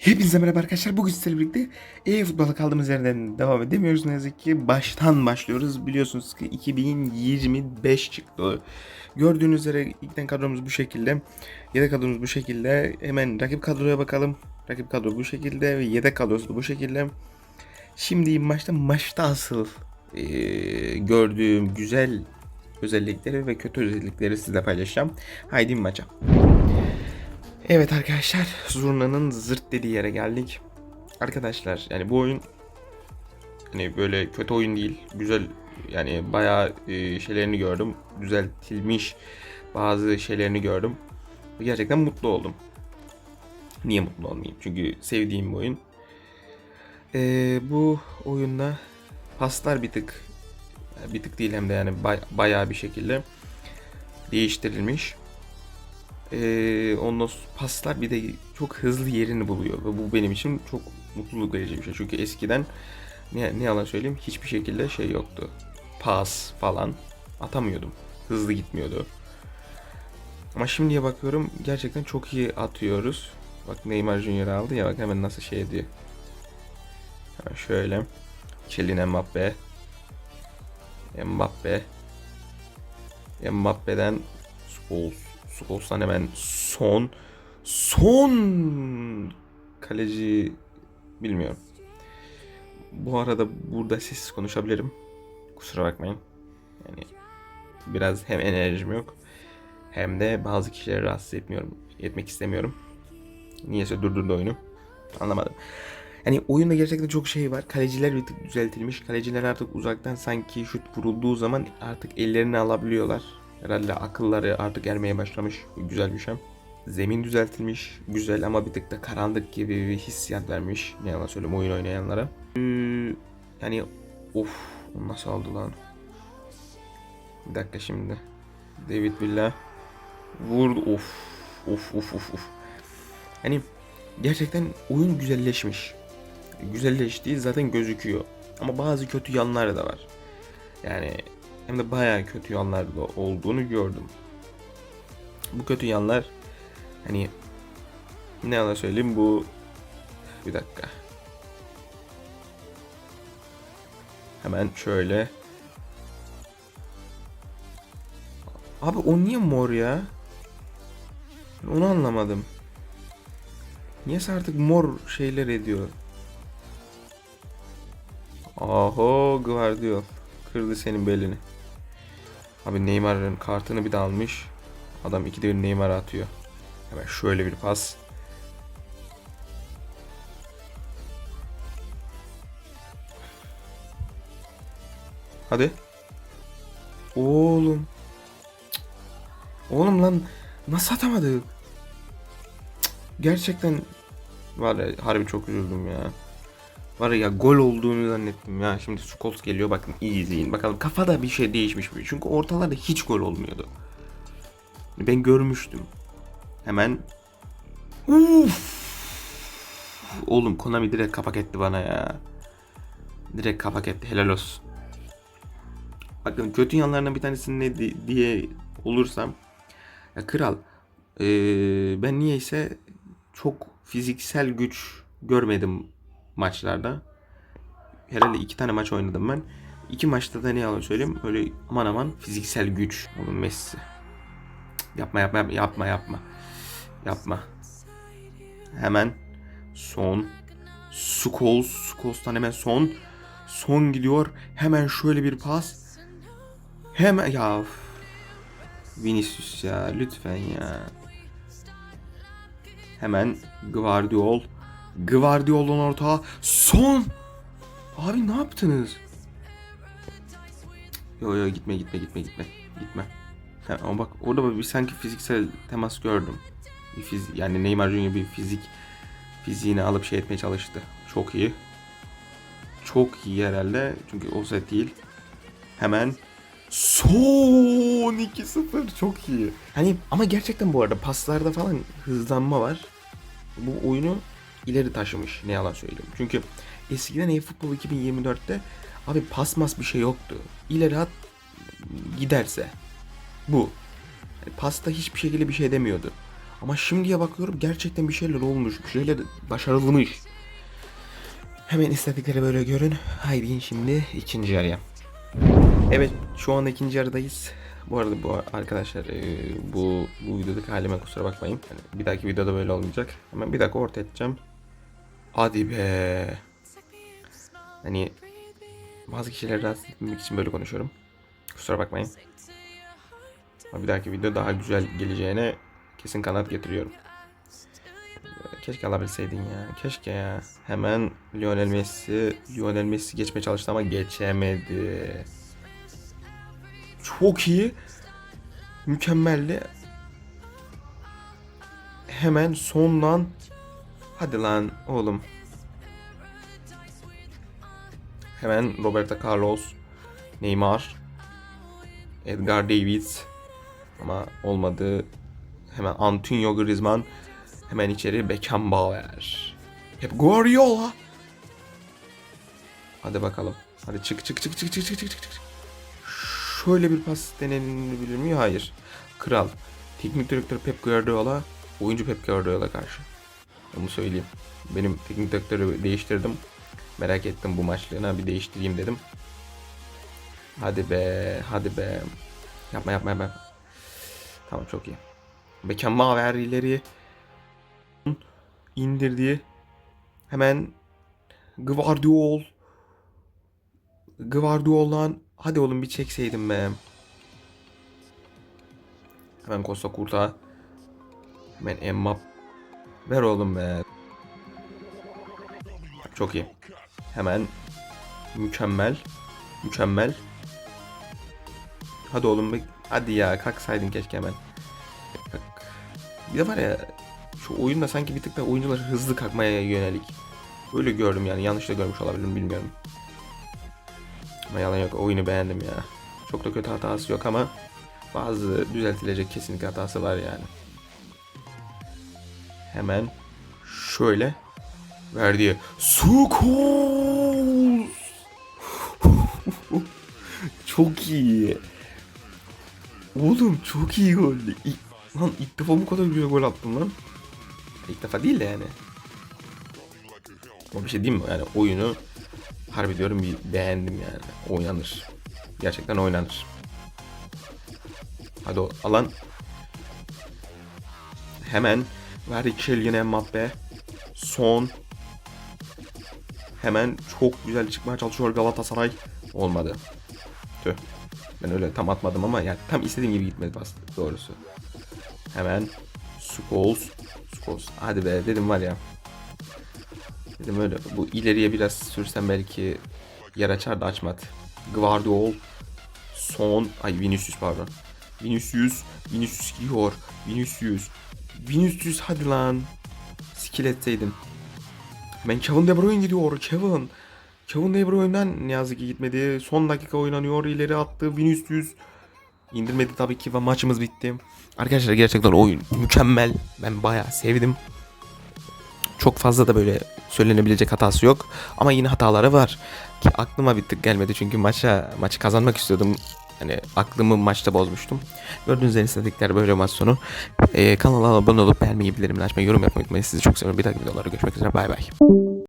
Hepinize merhaba arkadaşlar. Bugün sizlerle birlikte e-futbola kaldığımız yerden devam edemiyoruz. Ne yazık ki baştan başlıyoruz. Biliyorsunuz ki 2025 çıktı. Gördüğünüz üzere ilkten kadromuz bu şekilde. Yedek kadromuz bu şekilde. Hemen rakip kadroya bakalım. Rakip kadro bu şekilde ve yedek kadrosu da bu şekilde. Şimdi maçta maçta asıl e, gördüğüm güzel özellikleri ve kötü özellikleri sizle paylaşacağım. Haydi maça. Evet arkadaşlar Zurna'nın zırt dediği yere geldik. Arkadaşlar yani bu oyun hani böyle kötü oyun değil. Güzel yani bayağı e, şeylerini gördüm. Düzeltilmiş bazı şeylerini gördüm. Gerçekten mutlu oldum. Niye mutlu olmayayım? Çünkü sevdiğim bir oyun. E, bu oyunda paslar bir tık bir tık değil hem de yani bay- bayağı bir şekilde değiştirilmiş. Ee, ondan paslar bir de çok hızlı yerini buluyor ve bu benim için çok mutluluk verici bir şey. Çünkü eskiden ne, ne yalan söyleyeyim hiçbir şekilde şey yoktu. Pas falan atamıyordum. Hızlı gitmiyordu. Ama şimdiye bakıyorum gerçekten çok iyi atıyoruz. Bak Neymar Junior aldı ya bak hemen nasıl şey ediyor. Hemen şöyle. Kylian Mbappe. Mbappe. Mbappe'den Scholes. Scholes'tan hemen son. Son kaleci bilmiyorum. Bu arada burada sessiz konuşabilirim. Kusura bakmayın. Yani biraz hem enerjim yok hem de bazı kişileri rahatsız etmiyorum, etmek istemiyorum. Niyeyse durdurdu oyunu. Anlamadım. Yani oyunda gerçekten çok şey var. Kaleciler bir tık düzeltilmiş. Kaleciler artık uzaktan sanki şut vurulduğu zaman artık ellerini alabiliyorlar. Herhalde akılları artık ermeye başlamış. Güzel bir şey. Zemin düzeltilmiş. Güzel ama bir tık da karanlık gibi bir hissiyat vermiş. Ne yalan söyleyeyim oyun oynayanlara. Ee, yani of nasıl aldı lan? Bir dakika şimdi. David Villa vurdu. Of of of of of. Hani gerçekten oyun güzelleşmiş. Güzelleştiği zaten gözüküyor. Ama bazı kötü yanları da var. Yani hem de bayağı kötü yanlar da olduğunu gördüm. Bu kötü yanlar hani ne yalan söyleyeyim bu bir dakika. Hemen şöyle. Abi o niye mor ya? Onu anlamadım. Niyeyse artık mor şeyler ediyor. Aho Guardiol. Kırdı senin belini. Abi Neymar'ın kartını bir de almış. Adam ikide bir Neymar'a atıyor. Hemen şöyle bir pas. Hadi. Oğlum. Oğlum lan nasıl atamadık? Gerçekten var ya harbi çok üzüldüm ya. Var ya gol olduğunu zannettim ya. Şimdi Scholes geliyor bakın iyi izleyin. Bakalım kafada bir şey değişmiş mi? Çünkü ortalarda hiç gol olmuyordu. Ben görmüştüm. Hemen Uf! Oğlum Konami direkt kapak etti bana ya. Direkt kapak etti. Helal olsun. Bakın kötü yanlarından bir tanesi ne di- diye olursam ya kral ee, ben niyeyse çok fiziksel güç görmedim maçlarda. Herhalde iki tane maç oynadım ben. İki maçta da ne yalan söyleyeyim öyle aman aman fiziksel güç. Oğlum Messi. Yapma yapma yapma yapma yapma. Hemen son. Scholes. Scholes'tan hemen son. Son gidiyor. Hemen şöyle bir pas. Hemen ya. Vinicius ya lütfen ya. Hemen Guardiol. Guardiol'un orta. Son. Abi ne yaptınız? Yo yo gitme gitme gitme gitme. Gitme. Ha, ama bak orada bir sanki fiziksel temas gördüm. Bir fiz yani Neymar Junior bir fizik fiziğini alıp şey etmeye çalıştı. Çok iyi. Çok iyi herhalde. Çünkü o set değil. Hemen son 2-0 çok iyi. Hani ama gerçekten bu arada paslarda falan hızlanma var. Bu oyunu ileri taşımış ne yalan söyleyeyim. Çünkü eskiden eFootball 2024'te abi pas mas bir şey yoktu. İleri at giderse. Bu. Yani pasta hiçbir şekilde bir şey demiyordu. Ama şimdiye bakıyorum gerçekten bir şeyler olmuş. Bir şeyler başarılmış. Hemen istedikleri böyle görün. Haydi şimdi ikinci yarıya. Evet şu anda ikinci yarıdayız. Bu arada bu arkadaşlar e, bu bu videodaki halime kusura bakmayın. Yani bir dahaki videoda böyle olmayacak. Hemen bir dakika orta edeceğim. Hadi be. Hani bazı kişileri rahatsız etmemek için böyle konuşuyorum. Kusura bakmayın. Ama bir dahaki video daha güzel geleceğine kesin kanat getiriyorum. Keşke alabilseydin ya. Keşke ya. Hemen Lionel Messi, Lionel Messi geçmeye çalıştı ama geçemedi. Çok iyi. Mükemmeldi. Hemen sondan Hadi lan oğlum. Hemen Roberto Carlos, Neymar, Edgar Davids ama olmadı. Hemen Antonio Griezmann, hemen içeri Beckenbauer. Hep Guardiola. Hadi bakalım. Hadi çık çık çık çık çık çık çık çık. Şöyle bir pas denenebilir mi? Hayır. Kral. Teknik direktör Pep Guardiola, oyuncu Pep Guardiola karşı. Onu söyleyeyim. Benim teknik direktörü değiştirdim. Merak ettim bu maçlığına bir değiştireyim dedim. Hadi be, hadi be. Yapma yapma yapma. Tamam çok iyi. Beckenbauer ileri indirdi. Hemen Gvardiol Gvardiol'dan hadi oğlum bir çekseydim be. Hemen Costa Curta. Hemen Mbappe. Ver oğlum be. Çok iyi. Hemen mükemmel. Mükemmel. Hadi oğlum be. Hadi ya kalksaydın keşke hemen. Bak. Bir de var ya şu oyunda sanki bir tık da oyuncular hızlı kalkmaya yönelik. Öyle gördüm yani yanlış da görmüş olabilirim bilmiyorum. Ama yalan yok oyunu beğendim ya. Çok da kötü hatası yok ama bazı düzeltilecek kesinlikle hatası var yani. Hemen şöyle verdiği Sukul çok iyi. Oğlum çok iyi gol. İlk, lan ilk defa bu kadar güzel gol attım lan. İlk defa değil de yani. Ama bir şey diyeyim mi? Yani oyunu harbi diyorum bir beğendim yani. Oynanır. Gerçekten oynanır. Hadi o alan. Hemen verdik Kylian Mbappe. Son. Hemen çok güzel çıkmaya çalışıyor Galatasaray. Olmadı. Tüh. Ben öyle tam atmadım ama yani tam istediğim gibi gitmedi pas doğrusu. Hemen Scholes. Scholes. Hadi be dedim var ya. Dedim öyle bu ileriye biraz sürsem belki yer açar da açmadı. Guardiol. Son. Ay Vinicius pardon. Vinicius. Vinicius gidiyor. Vinicius. Vinicius hadi lan. Skill. Ben Kevin De Bruyne gidiyor. Kevin. Kevin De Bruyne'den ne yazık ki gitmedi. Son dakika oynanıyor. ileri attı. Vinicius. İndirmedi tabii ki ve maçımız bitti. Arkadaşlar gerçekten oyun mükemmel. Ben bayağı sevdim. Çok fazla da böyle söylenebilecek hatası yok. Ama yine hataları var. Ki aklıma bir tık gelmedi çünkü maça maçı kazanmak istiyordum. Hani aklımı maçta bozmuştum. Gördüğünüz üzere istedikler böyle maç sonu. Ee, kanala abone olup beğenmeyi, bildirimleri açmayı, yorum yapmayı unutmayın. Sizi çok seviyorum. Bir dahaki videolarda görüşmek üzere. Bay bay.